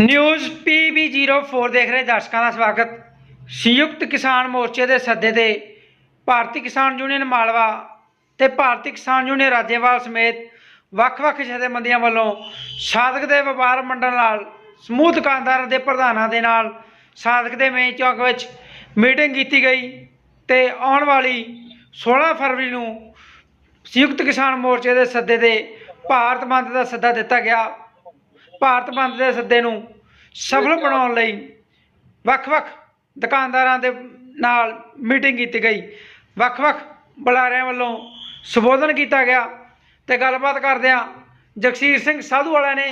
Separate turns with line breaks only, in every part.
News PB04 ਦੇਖ ਰਹੇ ਦਰਸ਼ਕਾਂ ਦਾ ਸਵਾਗਤ। ਸੰਯੁਕਤ ਕਿਸਾਨ ਮੋਰਚੇ ਦੇ ਸੱਦੇ ਤੇ ਭਾਰਤੀ ਕਿਸਾਨ ਯੂਨੀਅਨ ਮਾਲਵਾ ਤੇ ਭਾਰਤੀ ਕਿਸਾਨ ਯੂਨੀਅਨ ਰਾਜੇਵਾਲ ਸਮੇਤ ਵੱਖ-ਵੱਖ ਜਥੇਬੰਦੀਆਂ ਵੱਲੋਂ ਸਾਧਕ ਦੇ ਵਪਾਰ ਮੰਡਲ ਨਾਲ, ਸਮੂਹ ਦੁਕਾਨਦਾਰਾਂ ਦੇ ਪ੍ਰਧਾਨਾਂ ਦੇ ਨਾਲ ਸਾਧਕ ਦੇ ਮੇਨ ਚੌਕ ਵਿੱਚ ਮੀਟਿੰਗ ਕੀਤੀ ਗਈ ਤੇ ਆਉਣ ਵਾਲੀ 16 ਫਰਵਰੀ ਨੂੰ ਸੰਯੁਕਤ ਕਿਸਾਨ ਮੋਰਚੇ ਦੇ ਸੱਦੇ ਤੇ ਭਾਰਤ ਬੰਦ ਦਾ ਸੱਦਾ ਦਿੱਤਾ ਗਿਆ। ਭਾਰਤ ਬੰਦ ਦੇ ਸੱਦੇ ਨੂੰ ਸਫਲ ਬਣਾਉਣ ਲਈ ਵੱਖ-ਵੱਖ ਦੁਕਾਨਦਾਰਾਂ ਦੇ ਨਾਲ ਮੀਟਿੰਗ ਕੀਤੀ ਗਈ। ਵੱਖ-ਵੱਖ ਬੁਲਾਰਿਆਂ ਵੱਲੋਂ ਸੰਬੋਧਨ ਕੀਤਾ ਗਿਆ ਤੇ ਗੱਲਬਾਤ ਕਰਦਿਆਂ ਜਗਸੀਰ ਸਿੰਘ ਸਾਧੂ ਵਾਲਿਆਂ ਨੇ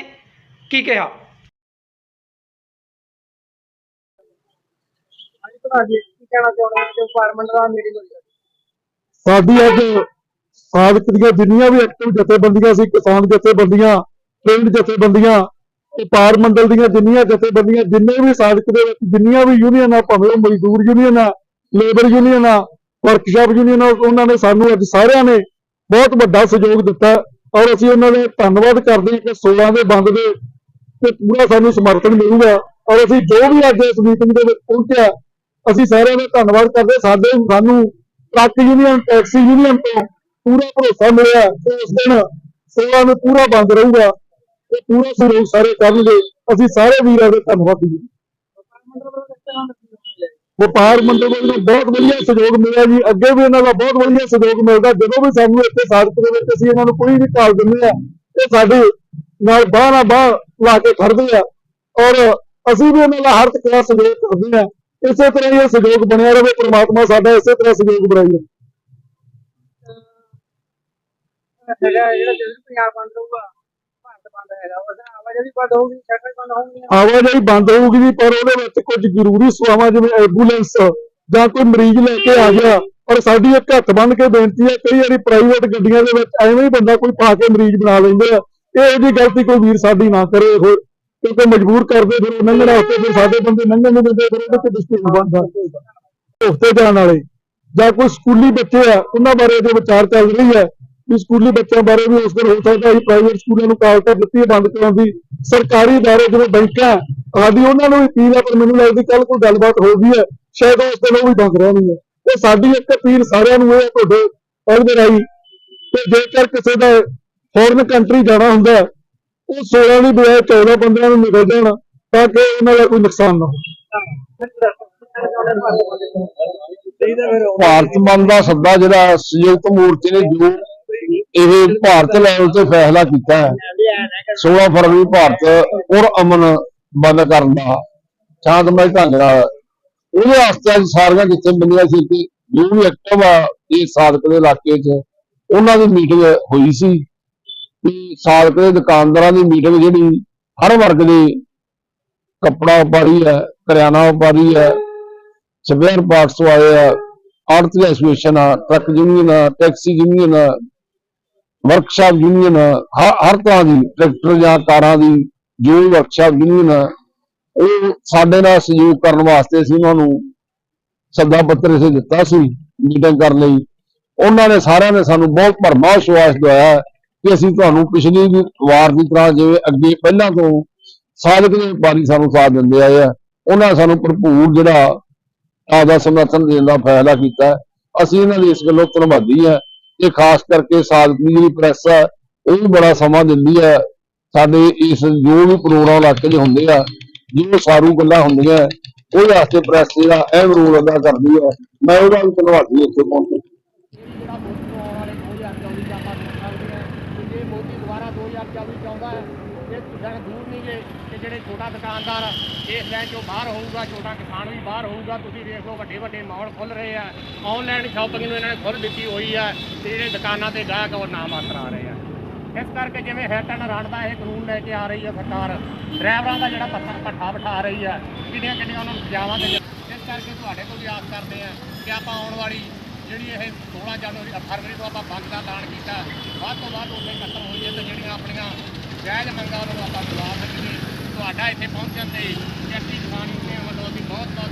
ਕੀ ਕਿਹਾ?
ਸਾਡੀ ਅੱਜ ਸਾਧਕ ਦੀਆਂ ਜਿੰਨੀਆਂ ਵੀ ਐਕਟਿਵ ਜਥੇਬੰਦੀਆਂ ਸੀ ਕਿਸਾਨ ਜਥੇਬੰਦੀਆਂ ਪਿੰਡ ਜਥੇਬੰਦੀਆਂ ਵਪਾਰ ਮੰਡਲ ਦੀਆਂ ਜਿੰਨੀਆਂ ਜਥੇਬੰਦੀਆਂ, ਜਿੰਨੇ ਵੀ ਸਾਧਕ ਦੇ ਵਿੱਚ, ਜਿੰਨੀਆਂ ਵੀ ਯੂਨੀਅਨ ਭਾਵੇਂ ਮਜ਼ਦੂਰ union labour union workshop union ਉਹਨਾਂ ਨੇ ਸਾਨੂੰ ਅੱਜ ਸਾਰਿਆਂ ਨੇ ਬਹੁਤ ਵੱਡਾ ਸਹਿਯੋਗ ਦਿੱਤਾ ਔਰ ਅਸੀਂ ਉਹਨਾਂ ਦਾ ਧੰਨਵਾਦ ਕਰਦੇ ਹਾਂ ਕਿ 16 ਦੇ ਬੰਦ ਦੇ ਤੇ ਪੂਰਾ ਸਾਨੂੰ ਸਮਰਥਨ ਮਿਲੂਗਾ ਔਰ ਅਸੀਂ ਜੋ ਵੀ ਅੱਜ ਇਸ ਮੀਟਿੰਗ ਦੇ ਵਿੱਚ ਪਹੁੰਚਿਆ, ਅਸੀਂ ਸਾਰਿਆਂ ਦਾ ਧੰਨਵਾਦ ਕਰਦੇ ਸਾਡੇ, ਸਾਨੂੰ ਟਰੱਕ ਯੂਨੀਅਨ ਟੈਕਸੀ ਯੂਨੀਅਨ ਤੋਂ ਪੂਰਾ ਭਰੋਸਾ ਮਿਲਿਆ ਕਿ ਦਿਨ ਸੇਵਾ ਨੂੰ ਪੂਰਾ ਬੰਦ ਰਹੂਗਾ। ਤੇ ਪੂਰਾ ਸਹਿਯੋਗ ਸਾਰੇ ਕਰਨਗੇ ਅਸੀਂ ਸਾਰੇ ਵੀਰਾਂ ਦੇ ਧੰਨਵਾਦੀ ਹਾਂ। ਵਪਾਰ ਮੰਡਲ ਵੱਲੋਂ ਬਹੁਤ ਵਧੀਆ ਸਹਿਯੋਗ ਮਿਲਿਆ ਜੀ। ਅੱਗੇ ਵੀ ਇਹਨਾਂ ਦਾ ਬਹੁਤ ਵਧੀਆ ਸਹਿਯੋਗ ਮਿਲਦਾ। ਜਦੋਂ ਵੀ ਸਾਨੂੰ ਇੱਥੇ ਸਾਧਕ ਦੇ ਵਿੱਚ ਅਸੀਂ ਇਹਨਾਂ ਨੂੰ ਕੋਈ ਵੀ ਕਾਲ ਦਿੰਦੇ ਆ ਤੇ ਸਾਡੇ ਨਾਲ ਬਾਹ ਨਾਲ ਬਾਹ ਲਾ ਕੇ ਖੜਦੇ ਆ। ਔਰ ਅਸੀਂ ਵੀ ਇਹਨਾਂ ਦਾ ਹਰ ਤਰ੍ਹਾਂ ਸਹਿਯੋਗ ਕਰਦੇ ਆ ਇਸੇ ਤਰ੍ਹਾਂ ਹੀ ਇਹ ਸਹਿਯੋਗ ਬਣਿਆ ਰਹੇ। ਪ੍ਰਮਾਤਮਾ ਸਾਡਾ ਇਸੇ ਤਰ੍ਹਾਂ ਸਹਿਯੋਗ ਬਣਾਈ ਰੱਖੇ।
ਜਿਹੜਾ ਪੰਜਾਬ ਬੰਦ ਰਹੂਗਾ ਬੰਦ ਹੈਗਾ। ਉਹਦਾ ਆਵਾਜਾਈ ਬੰਦ ਹੋਊਗੀ ਸੜਕਾਂ ਬੰਦ ਹੋਣਗੀਆਂ
ਆਵਾਜਾਈ ਬੰਦ ਹੋਊਗੀ ਜੀ ਪਰ ਉਹਦੇ ਵਿੱਚ ਕੁਝ ਜ਼ਰੂਰੀ ਸੇਵਾਵਾਂ ਜਿਵੇਂ ਐਂਬੂਲੈਂਸ ਜਾਂ ਕੋਈ ਮਰੀਜ਼ ਲੈ ਕੇ ਆ ਗਿਆ ਔਰ ਸਾਡੀ ਇੱਕ ਹੱਥ ਬੰਨ ਕੇ ਬੇਨਤੀ ਹੈ, ਕਈ ਵਾਰੀ ਪ੍ਰਾਈਵੇਟ ਗੱਡੀਆਂ ਦੇ ਵਿੱਚ ਐਵੇਂ ਹੀ ਬੰਦਾ ਕੋਈ ਪਾ ਕੇ ਮਰੀਜ਼ ਬਣਾ ਲੈਂਦੇ ਆ ਇਹ ਜੀ ਗਲਤੀ ਕੋਈ ਵੀਰ ਸਾਡੀ ਨਾ ਕਰੇ ਹੋਰ ਕਿਉਂਕਿ ਮਜਬੂਰ ਕਰਦੇ ਫਿਰ ਲੰਘਣਾ ਉੱਤੇ ਫਿਰ ਸਾਡੇ ਬੰਦੇ ਲੰਘਣ ਨਹੀਂ ਦਿੰਦੇ, ਫਿਰ ਉਹਦੇ ਤੇ ਡਿਸਟ੍ਰਿਕਟ ਬਣਦਾ ਉੱਤੇ ਜਾਣ ਵਾਲੇ ਜਾਂ ਕੋਈ ਸਕੂਲੀ ਬੱਚੇ ਆ, ਉਹਨਾਂ ਬਾਰੇ ਜੋ ਵਿਚਾਰ ਚੱਲ ਰਹੀ ਹੈ ਵੀ ਸਕੂਲੀ ਬੱਚਿਆਂ ਬਾਰੇ ਵੀ ਉਸ ਦਿਨ ਹੋ ਸਕਦਾ ਹੈ ਪ੍ਰਾਈਵੇਟ ਸਕੂਲਾਂ ਨੂੰ ਕਾਲ ਕਰ ਦਿੱਤੀ ਹੈ ਬੰਦ ਕਰਾਉਣ ਦੀ ਸਰਕਾਰੀ ادارے ਜਿਵੇਂ ਬੈਂਕਾਂ ਆਦਿ ਉਹਨਾਂ ਨੂੰ ਵੀ ਅਪੀਲ ਹੈ ਪਰ ਮੈਨੂੰ ਲੱਗਦੀ ਕੱਲ ਕੋਈ ਗੱਲਬਾਤ ਹੋ ਗਈ ਹੈ ਸ਼ਾਇਦ ਉਸ ਦਿਨ ਉਹ ਵੀ ਬੰਦ ਰਹਿਣੀ ਹੈ ਤੇ ਸਾਡੀ ਇੱਕ ਅਪੀਲ ਸਾਰਿਆਂ ਨੂੰ ਇਹ ਹੈ ਤੁਹਾਡੇ ਉਹਦੇ ਰਾਹੀਂ ਕਿ ਜੇਕਰ ਕਿਸੇ ਦਾ ਫੋਰਨ ਕੰਟਰੀ ਜਾਣਾ ਹੁੰਦਾ ਹੈ, ਉਹ 16 ਦੀ ਬਜਾਏ 14 15 ਨੂੰ ਨਿਕਲ ਜਾਣ ਤਾਂ ਕਿ ਉਹਨਾਂ ਦਾ ਕੋਈ ਨੁਕਸਾਨ ਨਾ ਹੋਵੇ
ਭਾਰਤ ਬੰਦ ਦਾ ਸੱਦਾ ਜਿਹੜਾ ਸੰਯੁਕਤ ਮੋਰਚੇ ਨੇ ਜੋ ਇਹ ਭਾਰਤ ਲੈਵਲ ਤੇ ਫੈਸਲਾ ਕੀਤਾ ਹੈ। 16 ਫਰਵਰੀ ਭਾਰਤ ਔਰ ਅਮਨ ਬੰਦ ਕਰਨ ਦਾ ਸ਼ਾਂਤਮਈ ਢੰਗ ਨਾਲ। ਉਹਦੇ ਵਾਸਤੇ ਅੱਜ ਸਾਰੀਆਂ ਜਿੱਥੇ ਸੀ ਕਿ ਜੋ ਵੀ ਐਕਟਿਵ ਆ ਇਹ ਸਾਧਕ ਦੇ ਇਲਾਕੇ 'ਚ ਉਹਨਾਂ ਦੀ ਮੀਟਿੰਗ ਹੋਈ ਸੀ। ਕਿ ਸਾਧਕ ਦੇ ਦੁਕਾਨਦਾਰਾਂ ਦੀ ਮੀਟਿੰਗ ਜਿਹੜੀ ਹਰ ਵਰਗ ਦੇ ਕੱਪੜਾ ਵਪਾਰੀ ਹੈ, ਕਰਿਆਨਾ ਵਪਾਰੀ ਹੈ ਸਪੇਅਰ ਪਾਰਟਸ ਵਾਲੇ ਆ ਆੜਤੀ ਐਸੋਸੀਏਸ਼ਨ ਆ, ਟਰੱਕ ਯੂਨੀਅਨ ਆ, ਟੈਕਸੀ ਯੂਨੀਅਨ ਆ ਵਰਕਸ਼ਾਪ ਯੂਨੀਅਨ ਹਰ ਤਰ੍ਹਾਂ ਦੀ ਟਰੈਕਟਰ ਜਾਂ ਕਾਰਾਂ ਦੀ ਜੋ ਵੀ ਵਰਕਸ਼ਾਪ ਯੂਨੀਅਨ ਉਹ ਸਾਡੇ ਨਾਲ ਸਹਿਯੋਗ ਕਰਨ ਵਾਸਤੇ ਅਸੀਂ ਉਹਨਾਂ ਨੂੰ ਸੱਦਾ ਪੱਤਰ ਇਸੇ ਦਿੱਤਾ ਸੀ ਮੀਟਿੰਗ ਕਰਨ ਲਈ। ਉਹਨਾਂ ਨੇ ਸਾਰਿਆਂ ਨੇ ਸਾਨੂੰ ਬਹੁਤ ਭਰਮਾ ਵਿਸ਼ਵਾਸ ਦਿਵਾਇਆ ਕਿ ਅਸੀਂ ਤੁਹਾਨੂੰ ਪਿਛਲੀ ਵਾਰ ਦੀ ਤਰ੍ਹਾਂ ਜਿਵੇਂ ਅੱਗੇ ਪਹਿਲਾਂ ਤੋਂ ਸਾਧਕ ਦੇ ਵਪਾਰੀ ਸਾਨੂੰ ਸਾਥ ਦਿੰਦੇ ਆਏ ਆ, ਉਹਨਾਂ ਨੇ ਸਾਨੂੰ ਭਰਪੂਰ ਜਿਹੜਾ ਆਪਦਾ ਸਮਰਥਨ ਦੇਣ ਦਾ ਫੈਸਲਾ ਕੀਤਾ। ਅਸੀਂ ਇਹਨਾਂ ਦੀ ਇਸ ਗੱਲੋਂ ਧੰਨਵਾਦੀ ਹੈ ਤੇ ਖਾਸ ਕਰਕੇ ਸਾਧਕ ਜਿਹੜੀ ਪ੍ਰੈਸ ਹੈ ਉਹ ਵੀ ਬੜਾ ਸਮਾਂ ਦਿੰਦੀ ਹੈ ਸਾਡੇ ਇਸ ਜੋ ਵੀ ਪ੍ਰੋਗਰਾਮ ਇਲਾਕੇ ਦੇ ਹੁੰਦੇ ਆ ਜਿਵੇਂ ਸਾਰੂ ਗੱਲਾਂ ਹੁੰਦੀਆਂ ਉਹਦੇ ਵਾਸਤੇ ਪ੍ਰੈਸ ਜਿਹੜਾ ਅਹਿਮ ਰੋਲ ਅਦਾ ਕਰਦੀ ਹੈ ਮੈਂ ਉਹਦਾ ਵੀ ਧੰਨਵਾਦੀ ਇੱਥੇ ਪਹੁੰਚੇ
ਮੋਦੀ ਦੁਬਾਰਾ 2024 ਚਾਹੁੰਦਾ ਹੈ ਇਹ ਤੁਸੀਂ ਦੂਰ ਨਹੀਂ ਜੇ ਕਿ ਜਿਹੜੇ ਛੋਟਾ ਦੁਕਾਨਦਾਰ ਇਸ ਲਾਈਨ ਚੋਂ ਬਾਹਰ ਹੋਊਗਾ, ਛੋਟਾ ਕਿਸਾਨ ਵੀ ਬਾਹਰ ਹੋਊਗਾ, ਤੁਸੀਂ ਦੇਖ ਲਓ ਵੱਡੇ ਵੱਡੇ ਮਾਲ ਖੁੱਲ ਰਹੇ ਆ। ਆਨਲਾਈਨ ਸ਼ਾਪਿੰਗ ਨੂੰ ਇਹਨਾਂ ਨੇ ਖੁੱਲ ਦਿੱਤੀ ਹੋਈ ਆ, ਤੇ ਜਿਹੜੇ ਦੁਕਾਨਾਂ ਤੇ ਗਾਹਕ ਉਹ ਨਾ ਮਾਤਰ ਆ ਰਹੇ ਆ। ਇਸ ਕਰਕੇ ਜਿਵੇਂ ਹੈਟ ਐਂਡ ਰਨ ਦਾ ਇਹ ਕਾਨੂੰਨ ਲੈ ਕੇ ਆ ਰਹੀ ਹੈ ਸਰਕਾਰ ਡਰਾਈਵਰਾਂ ਦਾ ਜਿਹੜਾ ਪੱਥਰ ਪੱਠਾ ਬਿਠਾ ਰਹੀ ਹੈ ਕਿੰਨੀਆਂ ਕਿੰਨੀਆਂ ਉਹਨਾਂ ਨੂੰ ਸਜ਼ਾਵਾਂ ਦੇ ਇਸ ਕਰਕੇ ਤੁਹਾਡੇ ਤੋਂ ਵੀ ਆਸ ਕਰਦੇ ਆ ਕਿ ਆਪਾਂ ਆਉਣ ਵਾਲੀ ਜਿਹੜੀ ਇਹ 16 ਜਨਵਰੀ ਫਰਵਰੀ ਤੋਂ ਆਪਾਂ ਬੰਦ ਦਾ ਐਲਾਨ ਕੀਤਾ, ਵੱਧ ਤੋਂ ਵੱਧ ਉਸੇ ਖਤਮ ਹੋਈ ਹੈ ਤੇ ਜਿਹੜੀਆਂ ਆਪਣੀਆਂ ਜਾਇਜ਼ ਮੰਗਾਂ ਉਹਨਾਂ ਨੂੰ ਆਪਾਂ ਦਬਾ ਸਕੀਏ। ਤੁਹਾਡਾ ਇੱਥੇ ਪਹੁੰਚਣ ਤੇ ਜੱਟੀ ਕਿਸਾਨ ਯੂਨੀਅਨ ਵੱਲੋਂ ਅਸੀਂ ਬਹੁਤ ਬਹੁਤ